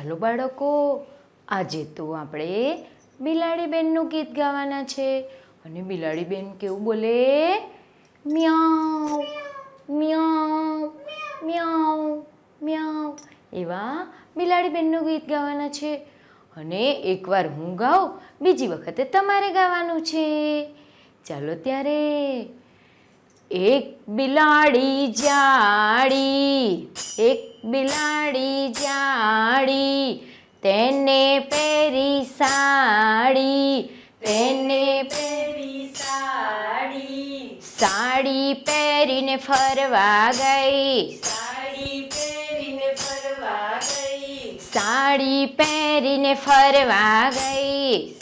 બાળકો, આજે તો આપણે બિલાડી બેનનું ગીત ગાવાના છે. અને બિલાડી બેન કેવું બોલે? મ્યાઉ મ્યાઉ મ્યાઉ મ્યાઉ. એવા બિલાડી બેનનું ગીત ગાવાના છે. અને એકવાર હું ગાઉં, બીજી વખતે તમારે ગાવાનું છે. ચાલો ત્યારે એક બિલાડી જાડી એક બિલાડી જાડી તેને પહેરી સાડી તેને પહેરી સાડી. સાડી પહેરીને ફરવા ગઈ. સાડી પહેરીને ફરવા ગઈ. સાડી પહેરીને ફરવા ગઈ.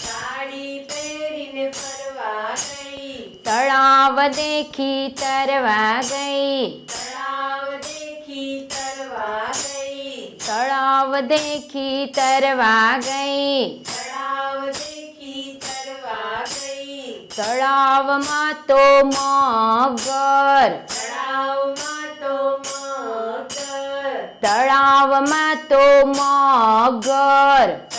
તળાવ દેખી તરવા ગઈ. તળાવ દેખી તરવા ગઈ. તળાવ દેખી તરવા ગઈ. તળાવ દેખી તરવા ગઈ. તળાવમાં તો મગર. તળાવમાં તો મગર. તળાવમાં તો મગર.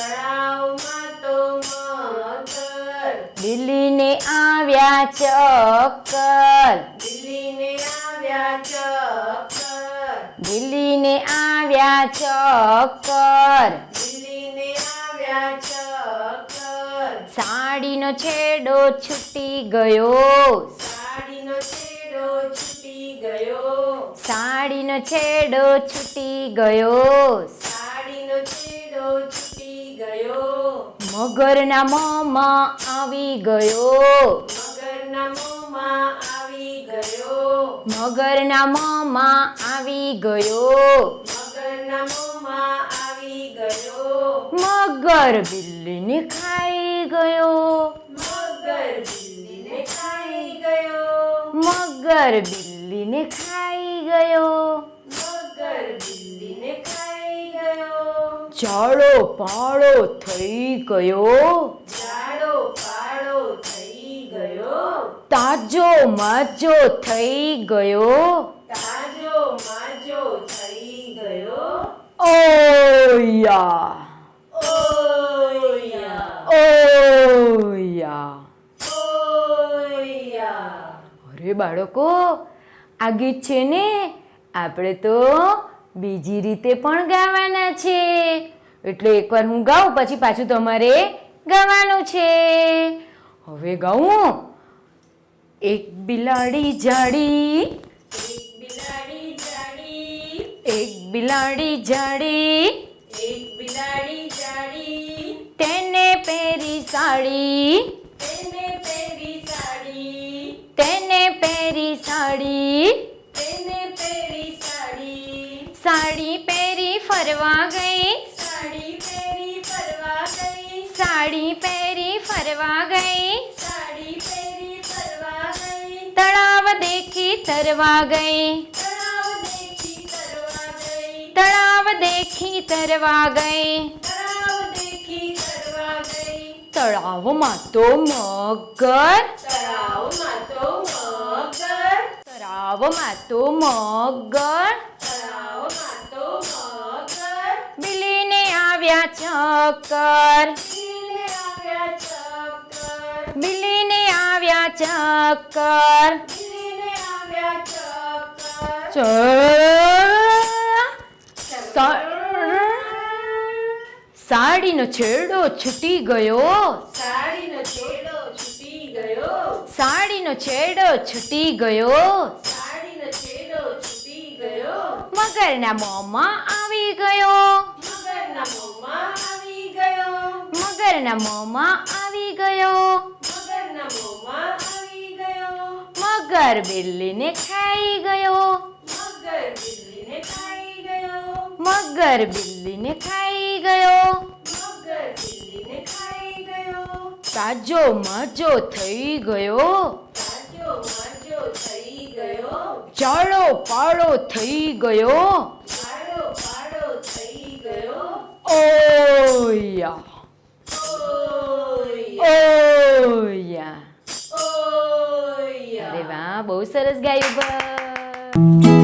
બિલ્લીને આવ્યા ચક્કર. દિલ્હીને આવ્યા ચક્કર. બિલ્લીને આવ્યા ચક્કર. દિલ્હીને આવ્યા ચક્કર. સાડીનો છેડો છૂટી ગયો. સાડીનો છેડો છૂટી ગયો. સાડીનો છેડો છૂટી ગયો. સાડીનો છેડો મગરના મોમાં આવી ગયો. મગરના મોમાં આવી ગયો. મગર બિલ્લીને ખાઈ ગયો. મગર બિલ્લીને ખાઈ ગયો. જાડો પાડો થઈ ગયો. જાડો પાડો થઈ ગયો. તાજો માજો થઈ ગયો. તાજો માજો થઈ ગયો. ઓયા. ઓયા. ઓયા. ઓયા. અરે બાળકો આ ગીત છે ને આપણે તો બીજી રીતે પણ ગાવાના છે. એટલે એકવાર હું ગાઉં, પછી પાછું તમારે ગાવાનું છે. હવે ગાઉં. એક બિલાડી જાડી. એક બિલાડી જાડી. એક બિલાડી જાડી તેને પહેરી સાડી તેને પહેરી સાડી તેને પહેરી સાડી. તેને પહેરી સાડી. સાડી પહેરી ફરવા ગઈ. ફરવા ગઈ? સાડી પહેરી ફરવા ગઈ. તળાવ દેખી તરવા ગઈ? તળાવ દેખી તરવા ગઈ. તળાવ દેખી તરવા ગઈ? તળાવ દેખી તરવા ગઈ. તળાવમાં તો મગર. તળાવમાં તો મગર. તળાવમાં તો મગર. તળાવમાં તો મગર. બિલીને આવ્યા ચક્કર. બિલીને આવ્યા ચક્કર બિલીને આવ્યા ચક્કર. સાડીનો છેડો છૂટી ગયો. સાડીનો છેડો છૂટી ગયો. સાડીનો છેડો છૂટી ગયો. સાડીનો છેડો છૂટી ગયો. મગરના મોંમાં આવી ગયો. મગરના મોંમાં આવી ગયો. મગરના મોંમાં આવી ગયો. મગર બિલ્લીને ખાઈ ગયો. મગર બિલ્લીને ખાઈ ગયો. મગર બિલ્લીને ખાઈ ગયો. મગર બિલ્લીને ખાઈ ગયો. તાજો મજો થઈ ગયો. તાજો માજો થઈ ગયો. ચાળો પાળો થઈ ગયો. થઈ ઓયા ઓયા બહુ સરસ ગાયું